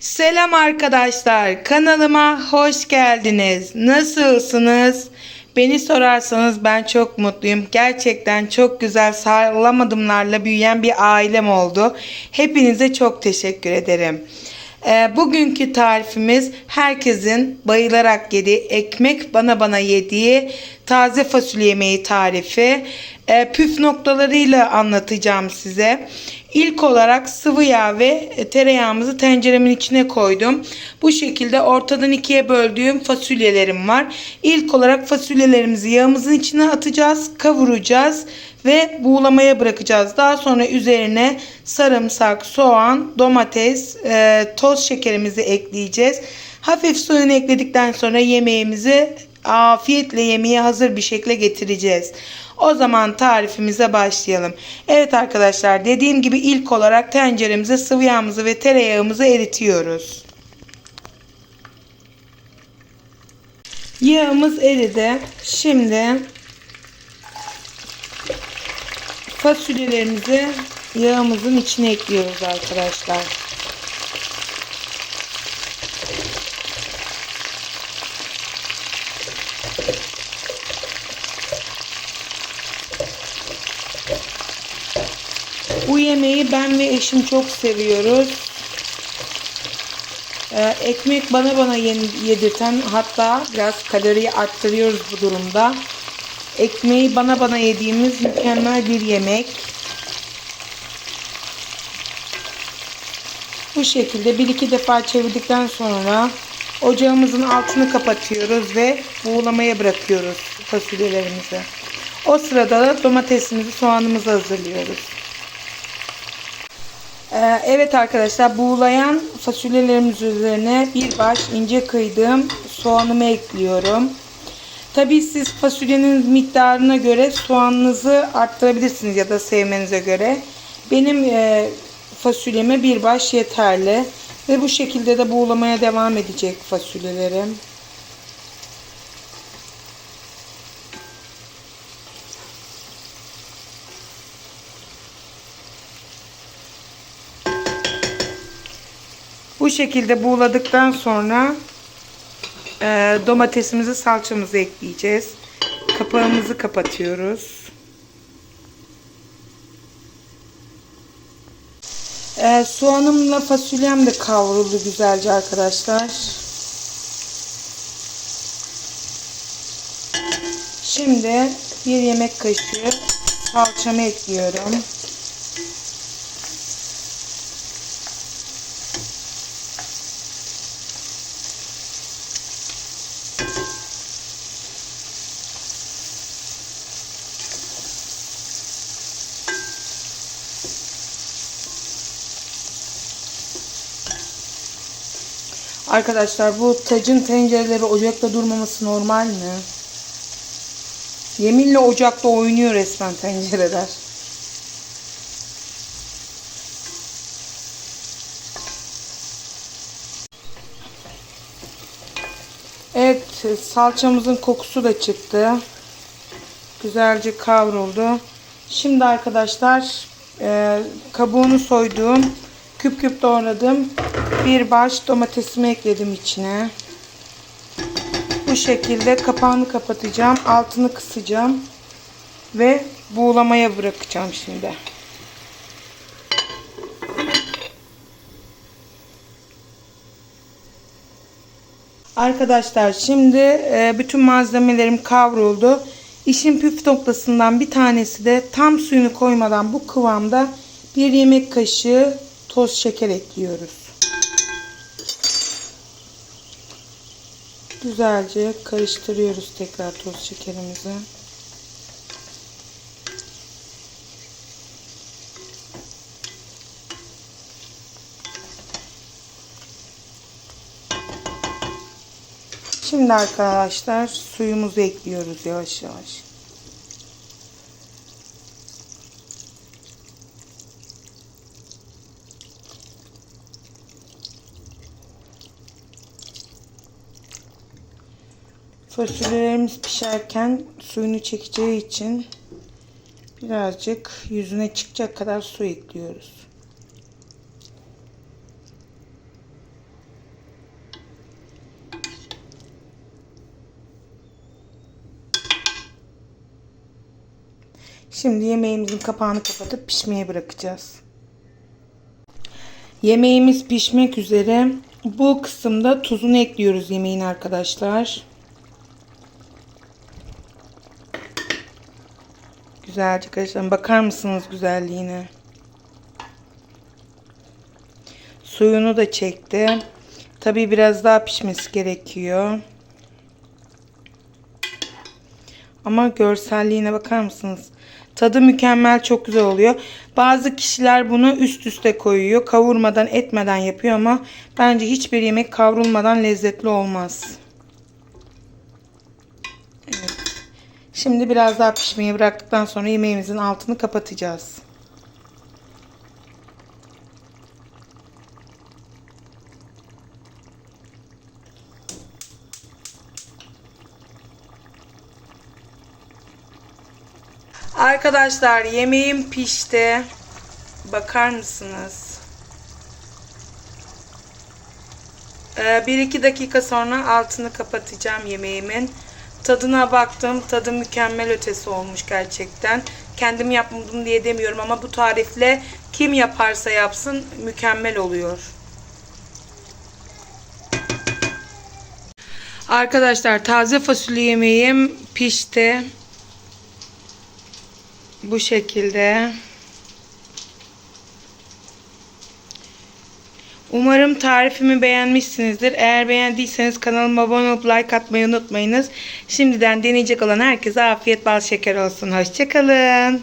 Selam arkadaşlar. Kanalıma hoş geldiniz. Nasılsınız? Beni sorarsanız ben çok mutluyum. Gerçekten çok güzel sağlam adımlarla büyüyen bir ailem oldu. Hepinize çok teşekkür ederim. Ee, bugünkü tarifimiz herkesin bayılarak yediği, ekmek bana bana yediği taze fasulye yemeği tarifi. Ee, püf noktalarıyla anlatacağım size. İlk olarak sıvı yağ ve tereyağımızı tenceremin içine koydum. Bu şekilde ortadan ikiye böldüğüm fasulyelerim var. İlk olarak fasulyelerimizi yağımızın içine atacağız, kavuracağız ve buğulamaya bırakacağız. Daha sonra üzerine sarımsak, soğan, domates, e, toz şekerimizi ekleyeceğiz. Hafif suyunu ekledikten sonra yemeğimizi afiyetle yemeğe hazır bir şekilde getireceğiz. O zaman tarifimize başlayalım. Evet arkadaşlar dediğim gibi ilk olarak tenceremize sıvı yağımızı ve tereyağımızı eritiyoruz. Yağımız eridi. Şimdi fasulyelerimizi yağımızın içine ekliyoruz arkadaşlar. Bu yemeği ben ve eşim çok seviyoruz. Ee, ekmek bana bana yedirten hatta biraz kaloriyi arttırıyoruz bu durumda. Ekmeği bana bana yediğimiz mükemmel bir yemek. Bu şekilde bir iki defa çevirdikten sonra ocağımızın altını kapatıyoruz ve buğulamaya bırakıyoruz fasulyelerimizi. O sırada da domatesimizi, soğanımızı hazırlıyoruz. Ee, evet arkadaşlar buğulayan fasulyelerimiz üzerine bir baş ince kıydığım soğanımı ekliyorum. Tabii siz fasulyenin miktarına göre soğanınızı arttırabilirsiniz ya da sevmenize göre. Benim e, fasulyeme bir baş yeterli. Ve bu şekilde de buğulamaya devam edecek fasulyelerim. Bu şekilde buğuladıktan sonra e, domatesimizi salçamızı ekleyeceğiz. Kapağımızı kapatıyoruz. E, soğanımla fasulyem de kavruldu güzelce arkadaşlar. Şimdi bir yemek kaşığı salçamı ekliyorum. Arkadaşlar bu tacın tencereleri ocakta durmaması normal mi? Yeminle ocakta oynuyor resmen tencereler. Evet salçamızın kokusu da çıktı. Güzelce kavruldu. Şimdi arkadaşlar e, kabuğunu soyduğum küp küp doğradım. Bir baş domatesimi ekledim içine. Bu şekilde kapağını kapatacağım. Altını kısacağım. Ve buğulamaya bırakacağım şimdi. Arkadaşlar şimdi e, bütün malzemelerim kavruldu. İşin püf noktasından bir tanesi de tam suyunu koymadan bu kıvamda bir yemek kaşığı toz şeker ekliyoruz. Güzelce karıştırıyoruz tekrar toz şekerimizi. Şimdi arkadaşlar suyumuzu ekliyoruz yavaş yavaş. Fasulyelerimiz pişerken suyunu çekeceği için birazcık yüzüne çıkacak kadar su ekliyoruz. Şimdi yemeğimizin kapağını kapatıp pişmeye bırakacağız. Yemeğimiz pişmek üzere. Bu kısımda tuzunu ekliyoruz yemeğin arkadaşlar. Güzelce arkadaşlar bakar mısınız güzelliğine? Suyunu da çekti. Tabii biraz daha pişmesi gerekiyor. Ama görselliğine bakar mısınız? Tadı mükemmel çok güzel oluyor. Bazı kişiler bunu üst üste koyuyor. Kavurmadan etmeden yapıyor ama bence hiçbir yemek kavrulmadan lezzetli olmaz. Şimdi biraz daha pişmeye bıraktıktan sonra yemeğimizin altını kapatacağız. Arkadaşlar yemeğim pişti. Bakar mısınız? Ee, bir iki dakika sonra altını kapatacağım yemeğimin. Tadına baktım. Tadı mükemmel ötesi olmuş gerçekten. Kendim yapmadım diye demiyorum ama bu tarifle kim yaparsa yapsın mükemmel oluyor. Arkadaşlar taze fasulye yemeğim pişti. Bu şekilde. Umarım tarifimi beğenmişsinizdir. Eğer beğendiyseniz kanalıma abone olup like atmayı unutmayınız. Şimdiden deneyecek olan herkese afiyet bal şeker olsun. Hoşçakalın.